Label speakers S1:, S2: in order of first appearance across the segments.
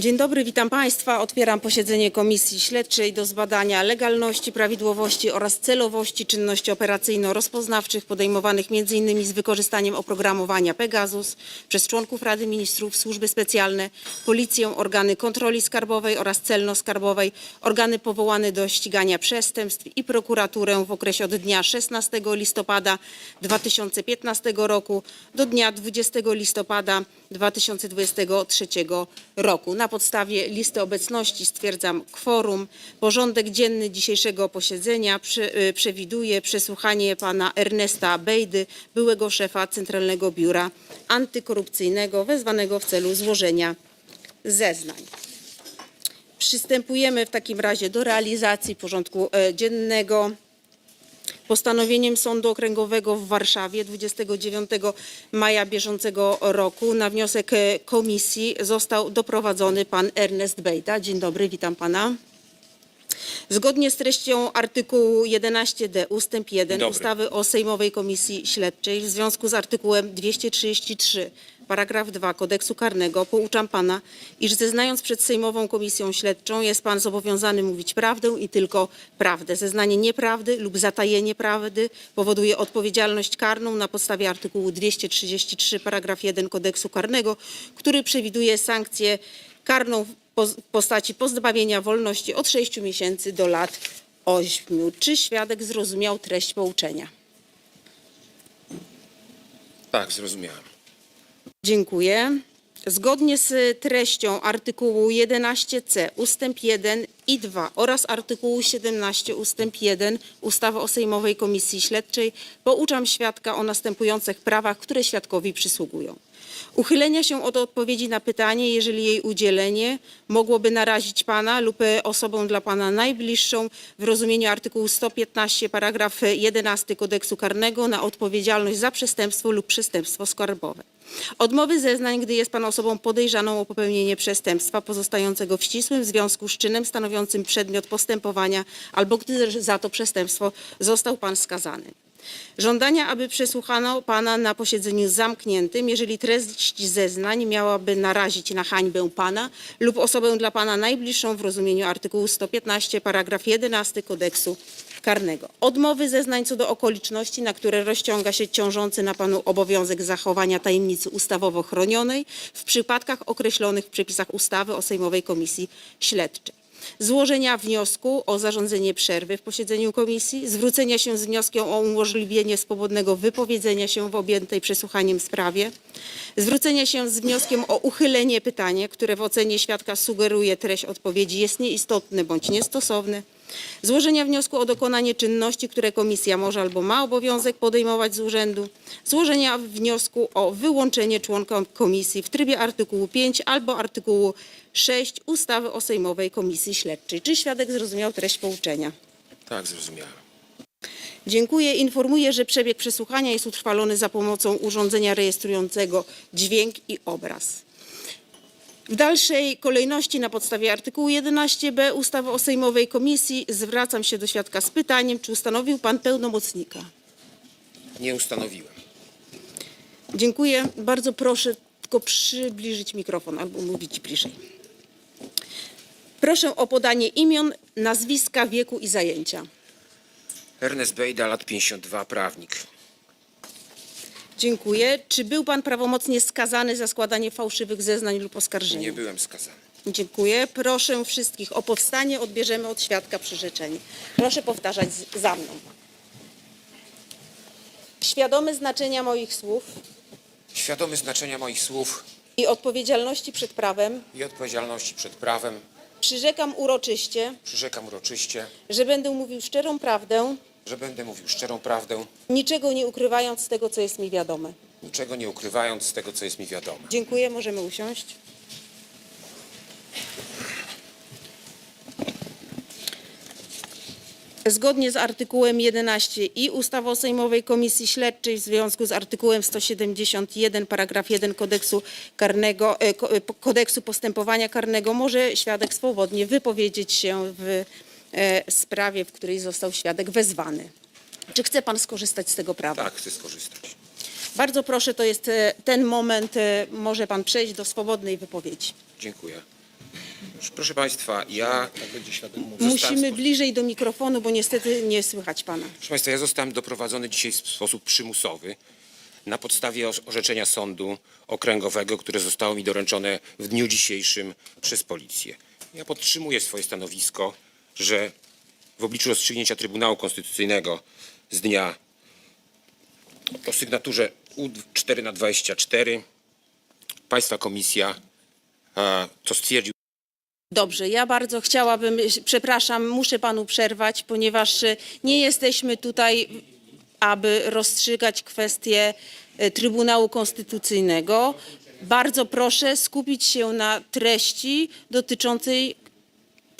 S1: Dzień dobry, witam Państwa. Otwieram posiedzenie Komisji Śledczej do zbadania legalności, prawidłowości oraz celowości czynności operacyjno-rozpoznawczych podejmowanych m.in. z wykorzystaniem oprogramowania Pegasus przez członków Rady Ministrów, służby specjalne, policję, organy kontroli skarbowej oraz celno-skarbowej, organy powołane do ścigania przestępstw i prokuraturę w okresie od dnia 16 listopada 2015 roku do dnia 20 listopada 2023 roku. Na podstawie listy obecności stwierdzam kworum. Porządek dzienny dzisiejszego posiedzenia y, przewiduje przesłuchanie pana Ernesta Bejdy, byłego szefa Centralnego Biura Antykorupcyjnego, wezwanego w celu złożenia zeznań. Przystępujemy w takim razie do realizacji porządku e, dziennego. Postanowieniem Sądu Okręgowego w Warszawie 29 maja bieżącego roku na wniosek e, komisji został doprowadzony pan Ernest Bejda. Dzień dobry, witam pana. Zgodnie z treścią artykułu 11d ustęp 1
S2: Dobry.
S1: ustawy o Sejmowej Komisji Śledczej w związku z artykułem 233 paragraf 2 kodeksu karnego pouczam pana, iż zeznając przed Sejmową Komisją Śledczą jest pan zobowiązany mówić prawdę i tylko prawdę. Zeznanie nieprawdy lub zatajenie prawdy powoduje odpowiedzialność karną na podstawie artykułu 233 paragraf 1 kodeksu karnego, który przewiduje sankcję karną w postaci pozbawienia wolności od 6 miesięcy do lat 8. Czy świadek zrozumiał treść pouczenia?
S2: Tak, zrozumiałem.
S1: Dziękuję. Zgodnie z treścią artykułu 11c ustęp 1 i 2 oraz artykułu 17 ustęp 1 ustawy o Sejmowej Komisji Śledczej pouczam świadka o następujących prawach, które świadkowi przysługują. Uchylenia się od odpowiedzi na pytanie, jeżeli jej udzielenie mogłoby narazić pana lub e, osobę dla pana najbliższą w rozumieniu artykułu 115 paragraf 11 kodeksu karnego na odpowiedzialność za przestępstwo lub przestępstwo skarbowe. Odmowy zeznań, gdy jest pan osobą podejrzaną o popełnienie przestępstwa pozostającego w ścisłym związku z czynem stanowiącym przedmiot postępowania albo gdy za to przestępstwo został pan skazany. Żądania, aby przesłuchano pana na posiedzeniu zamkniętym, jeżeli treść zeznań miałaby narazić na hańbę pana lub osobę dla pana najbliższą w rozumieniu artykułu 115 paragraf 11 kodeksu karnego. Odmowy zeznań co do okoliczności, na które rozciąga się ciążący na panu obowiązek zachowania tajemnicy ustawowo chronionej w przypadkach określonych w przepisach ustawy o Sejmowej Komisji Śledczej złożenia wniosku o zarządzenie przerwy w posiedzeniu komisji, zwrócenia się z wnioskiem o umożliwienie swobodnego wypowiedzenia się w objętej przesłuchaniem sprawie, zwrócenia się z wnioskiem o uchylenie pytania, które w ocenie świadka sugeruje treść odpowiedzi jest nieistotne bądź niestosowne, złożenia wniosku o dokonanie czynności, które komisja może albo ma obowiązek podejmować z urzędu, złożenia wniosku o wyłączenie członka komisji w trybie artykułu 5 albo artykułu 6 ustawy o Sejmowej Komisji Śledczej. Czy świadek zrozumiał treść pouczenia?
S2: Tak, zrozumiałem.
S1: Dziękuję. Informuję, że przebieg przesłuchania jest utrwalony za pomocą urządzenia rejestrującego dźwięk i obraz. W dalszej kolejności na podstawie artykułu 11b ustawy o Sejmowej Komisji zwracam się do świadka z pytaniem, czy ustanowił pan pełnomocnika.
S2: Nie ustanowiłem.
S1: Dziękuję. Bardzo proszę tylko przybliżyć mikrofon albo mówić bliżej. Proszę o podanie imion, nazwiska, wieku i zajęcia.
S2: Ernest Bejda, lat 52, prawnik.
S1: Dziękuję. Czy był pan prawomocnie skazany za składanie fałszywych zeznań lub oskarżenia?
S2: Nie byłem skazany.
S1: Dziękuję. Proszę wszystkich o powstanie. Odbierzemy od świadka przyrzeczenie. Proszę powtarzać z- za mną. Świadomy znaczenia moich słów
S2: Świadomy znaczenia moich słów
S1: i odpowiedzialności przed prawem,
S2: i odpowiedzialności przed prawem,
S1: przyrzekam uroczyście,
S2: przyrzekam uroczyście,
S1: że będę mówił szczerą prawdę,
S2: że będę mówił szczerą prawdę,
S1: niczego nie ukrywając z tego, co jest mi wiadome.
S2: niczego nie ukrywając z tego, co jest mi wiadome.
S1: Dziękuję. Możemy usiąść. Zgodnie z artykułem 11 i ustawy o Sejmowej Komisji Śledczej w związku z artykułem 171 paragraf 1 kodeksu karnego, e, ko- e, kodeksu postępowania karnego może świadek swobodnie wypowiedzieć się w sprawie, w której został świadek wezwany. Czy chce pan skorzystać z tego prawa?
S2: Tak, chcę skorzystać.
S1: Bardzo proszę, to jest e, ten moment, e, może pan przejść do swobodnej wypowiedzi.
S2: Dziękuję. Proszę Państwa, ja,
S1: Musimy bliżej do mikrofonu, bo niestety nie słychać pana.
S2: proszę Państwa, ja zostałem doprowadzony dzisiaj w sposób przymusowy na podstawie orzeczenia sądu okręgowego, które zostało mi doręczone w dniu dzisiejszym przez policję. Ja podtrzymuję swoje stanowisko, że w obliczu rozstrzygnięcia Trybunału Konstytucyjnego z dnia o sygnaturze U4 na 24 Państwa komisja, co stwierdził
S1: Dobrze, ja bardzo chciałabym, przepraszam, muszę panu przerwać, ponieważ e, nie jesteśmy tutaj, aby rozstrzygać kwestie e, Trybunału Konstytucyjnego. Bardzo proszę skupić się na treści dotyczącej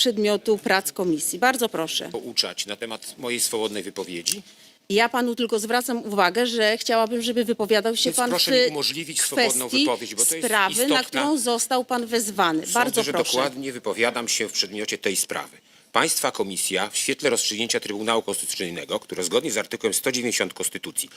S1: przedmiotu prac komisji. Bardzo proszę.
S2: pouczać na temat mojej swobodnej wypowiedzi.
S1: Ja panu tylko zwracam uwagę, że chciałabym, żeby wypowiadał się
S2: Więc
S1: pan
S2: proszę
S1: w
S2: mi umożliwić swobodną
S1: kwestii
S2: wypowiedź, bo to jest
S1: sprawy, na
S2: istotna-
S1: którą został pan wezwany. Bardzo
S2: Sądzę, że
S1: proszę.
S2: dokładnie wypowiadam się w przedmiocie tej sprawy. Państwa komisja w świetle rozstrzygnięcia Trybunału Konstytucyjnego, które zgodnie z artykułem 190 Konstytucji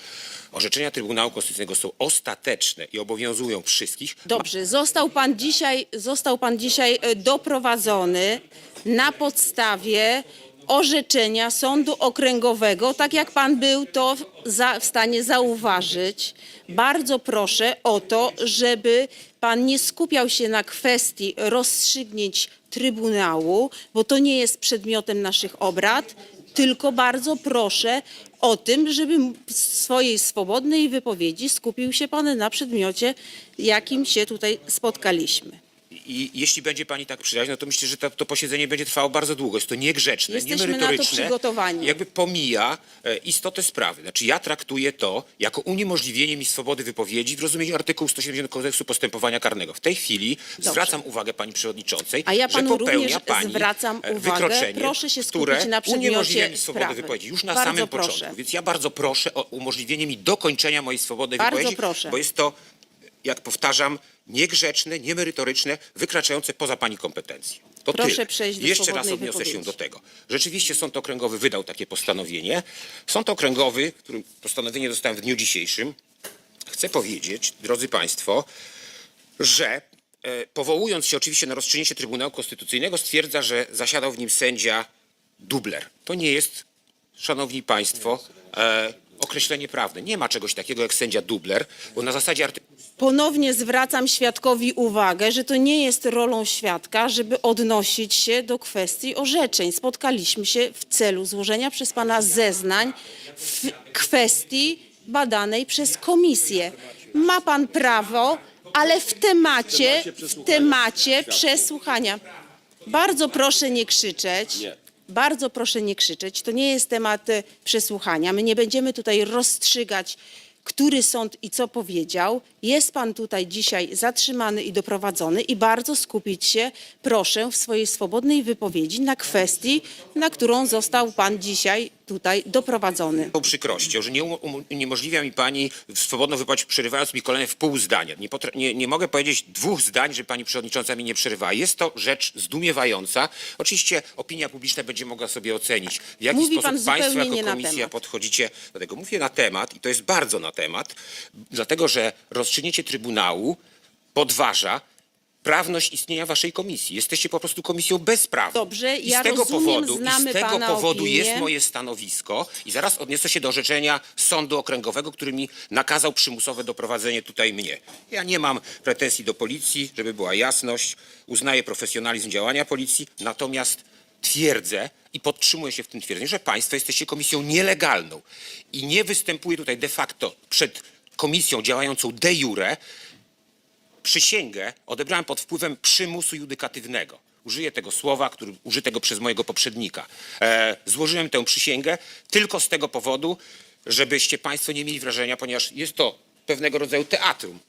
S2: orzeczenia Trybunału Konstytucyjnego są ostateczne i obowiązują wszystkich,
S1: Dobrze, został pan dzisiaj, został pan dzisiaj e, doprowadzony na podstawie orzeczenia Sądu Okręgowego, tak jak pan był to za, w stanie zauważyć. Bardzo proszę o to, żeby pan nie skupiał się na kwestii rozstrzygnięć Trybunału, bo to nie jest przedmiotem naszych obrad, tylko bardzo proszę o tym, żeby w swojej swobodnej wypowiedzi skupił się pan na przedmiocie, jakim się tutaj spotkaliśmy.
S2: I jeśli będzie pani tak przyjaźna, to myślę, że to, to posiedzenie będzie trwało bardzo długo. Jest to niegrzeczne,
S1: Jesteśmy na to
S2: niemerytoryczne.
S1: przygotowani.
S2: Jakby pomija e, istotę sprawy. Znaczy ja traktuję to jako uniemożliwienie mi swobody wypowiedzi w rozumieniu artykułu 170 Kodeksu Postępowania Karnego. W tej chwili zwracam uwagę pani przewodniczącej,
S1: A ja
S2: że
S1: panu
S2: popełnia
S1: również
S2: pani
S1: zwracam
S2: e,
S1: uwagę.
S2: wykroczenie,
S1: Proszę się skupić
S2: które
S1: na przedmiocie
S2: uniemożliwia mi swobodę
S1: sprawy.
S2: wypowiedzi już na
S1: Bardzo
S2: samym
S1: proszę.
S2: początku. Więc ja bardzo proszę o umożliwienie mi dokończenia mojej swobodnej
S1: Bardzo
S2: wypowiedzi,
S1: proszę.
S2: bo jest to jak powtarzam, niegrzeczne, niemerytoryczne, wykraczające poza pani kompetencje. To
S1: Proszę
S2: tyle.
S1: przejść do
S2: Jeszcze raz odniosę się
S1: wypowiedzi.
S2: do tego. Rzeczywiście Sąd Okręgowy wydał takie postanowienie. Sąd Okręgowy, którym postanowienie dostałem w dniu dzisiejszym, chcę powiedzieć, drodzy Państwo, że e, powołując się oczywiście na rozstrzygnięcie Trybunału Konstytucyjnego stwierdza, że zasiadał w nim sędzia dubler. To nie jest, Szanowni Państwo, e, określenie prawne. Nie ma czegoś takiego jak sędzia dubler, bo na zasadzie artykułu
S1: Ponownie zwracam świadkowi uwagę, że to nie jest rolą świadka, żeby odnosić się do kwestii orzeczeń. Spotkaliśmy się w celu złożenia przez pana zeznań w kwestii badanej przez komisję. Ma pan prawo, ale w temacie, w temacie przesłuchania. Bardzo proszę nie krzyczeć. Bardzo proszę nie krzyczeć. To nie jest temat e, przesłuchania. My nie będziemy tutaj rozstrzygać, który sąd i co powiedział. Jest pan tutaj dzisiaj zatrzymany i doprowadzony i bardzo skupić się, proszę, w swojej swobodnej wypowiedzi na kwestii, na którą został pan dzisiaj tutaj doprowadzony.
S2: tą przykrością, że nie um- uniemożliwia mi pani swobodną wypowiedź, przerywając mi kolejne w pół zdania. Nie, nie, nie mogę powiedzieć dwóch zdań, że pani przewodnicząca mi nie przerywa. Jest to rzecz zdumiewająca. Oczywiście opinia publiczna będzie mogła sobie ocenić, w jaki
S1: Mówi
S2: sposób państwo jako komisja podchodzicie do tego. Mówię na temat i to jest bardzo na temat, dlatego że rozstrzygnięcie Trybunału podważa prawność istnienia waszej komisji. Jesteście po prostu komisją bezprawną.
S1: Dobrze,
S2: I
S1: ja
S2: z tego
S1: rozumiem,
S2: powodu,
S1: znamy
S2: i z tego
S1: pana
S2: powodu
S1: opinię.
S2: jest moje stanowisko i zaraz odniosę się do orzeczenia Sądu Okręgowego, który mi nakazał przymusowe doprowadzenie tutaj mnie. Ja nie mam pretensji do policji, żeby była jasność. Uznaję profesjonalizm działania policji, natomiast twierdzę i podtrzymuję się w tym twierdzeniu, że państwo jesteście komisją nielegalną i nie występuję tutaj de facto przed komisją działającą de jure, przysięgę odebrałem pod wpływem przymusu judykatywnego. Użyję tego słowa, który użytego przez mojego poprzednika. E, złożyłem tę przysięgę tylko z tego powodu, żebyście Państwo nie mieli wrażenia, ponieważ jest to pewnego rodzaju teatrum.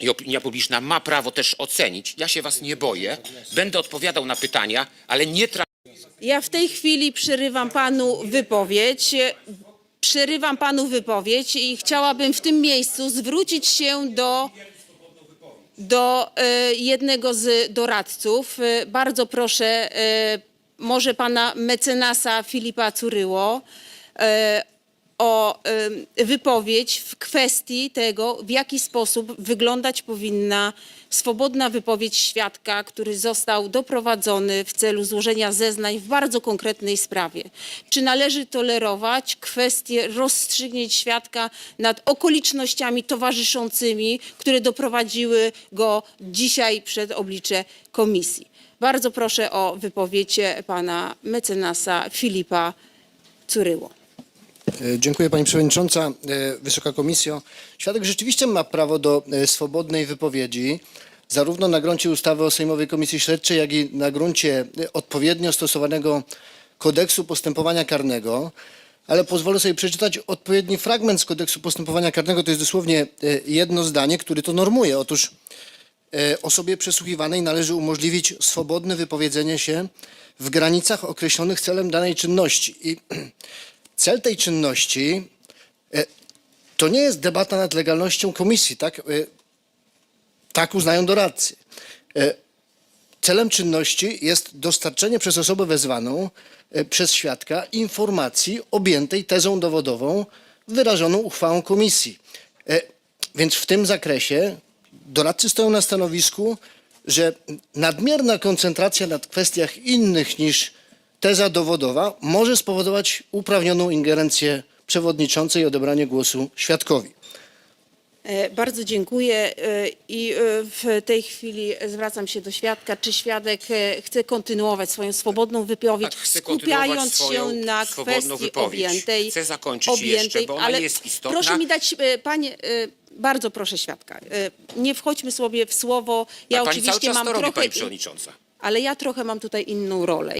S2: I opinia publiczna ma prawo też ocenić. Ja się Was nie boję. Będę odpowiadał na pytania, ale nie tra-
S1: Ja w tej chwili przerywam panu wypowiedź. Przerywam panu wypowiedź i chciałabym w tym miejscu zwrócić się do, do e, jednego z doradców. E, bardzo proszę, e, może pana mecenasa Filipa Curyło, o wypowiedź w kwestii tego, w jaki sposób wyglądać powinna swobodna wypowiedź świadka, który został doprowadzony w celu złożenia zeznań w bardzo konkretnej sprawie. Czy należy tolerować kwestię rozstrzygnięć świadka nad okolicznościami towarzyszącymi, które doprowadziły go dzisiaj przed oblicze komisji? Bardzo proszę o wypowiedź pana mecenasa Filipa Curyło.
S3: E, Dziękuję Pani Przewodnicząca, e, Wysoka Komisjo. Świadek rzeczywiście ma prawo do e, swobodnej wypowiedzi, zarówno na gruncie ustawy o Sejmowej Komisji Śledczej, jak i na gruncie odpowiednio stosowanego kodeksu postępowania karnego. Ale pozwolę sobie przeczytać odpowiedni fragment z kodeksu postępowania karnego. To jest dosłownie jedno zdanie, który to normuje. Otóż osobie przesłuchiwanej należy umożliwić swobodne wypowiedzenie się w granicach określonych celem danej czynności. I cel tej czynności e, to nie jest debata nad legalnością komisji, tak? E, Tak uznają doradcy. E, Celem czynności jest dostarczenie przez osobę wezwaną, przez świadka informacji objętej tezą dowodową wyrażoną uchwałą komisji. Więc w tym zakresie doradcy stoją na stanowisku, że nadmierna koncentracja nad kwestiach innych niż teza dowodowa może spowodować uprawnioną ingerencję przewodniczącej i odebranie głosu świadkowi.
S1: E, Bardzo dziękuję e, i e, w tej chwili zwracam się do świadka. Czy świadek chce kontynuować swoją swobodną wypowiedź,
S2: Tak,
S1: skupiając się na kwestii
S2: wypowiedź.
S1: objętej?
S2: Chcę zakończyć jeszcze, bo ona
S1: ale
S2: jest istotna.
S1: Proszę mi dać, panie, bardzo proszę świadka, nie wchodźmy sobie w słowo. Ja oczywiście
S2: czas
S1: mam
S2: to robi,
S1: trochę,
S2: pani przewodnicząca.
S1: ale ja trochę mam tutaj inną rolę.